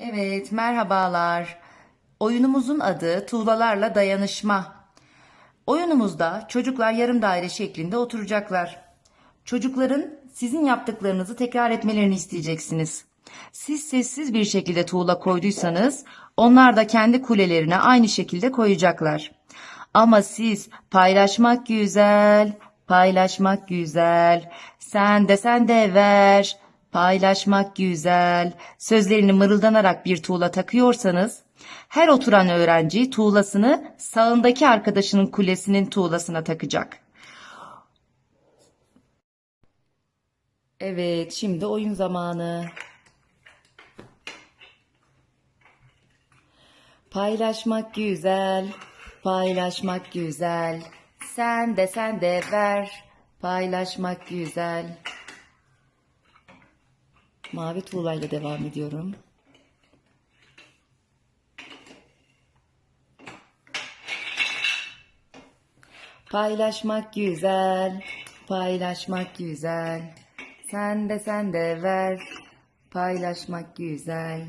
Evet, merhabalar. Oyunumuzun adı Tuğlalarla Dayanışma. Oyunumuzda çocuklar yarım daire şeklinde oturacaklar. Çocukların sizin yaptıklarınızı tekrar etmelerini isteyeceksiniz. Siz sessiz bir şekilde tuğla koyduysanız onlar da kendi kulelerine aynı şekilde koyacaklar. Ama siz paylaşmak güzel, paylaşmak güzel, sen de sen de ver, paylaşmak güzel sözlerini mırıldanarak bir tuğla takıyorsanız her oturan öğrenci tuğlasını sağındaki arkadaşının kulesinin tuğlasına takacak. Evet, şimdi oyun zamanı. Paylaşmak güzel, paylaşmak güzel. Sen de sen de ver, paylaşmak güzel. Mavi tuğlayla devam ediyorum. Paylaşmak güzel, paylaşmak güzel. Sen de sen de ver, paylaşmak güzel.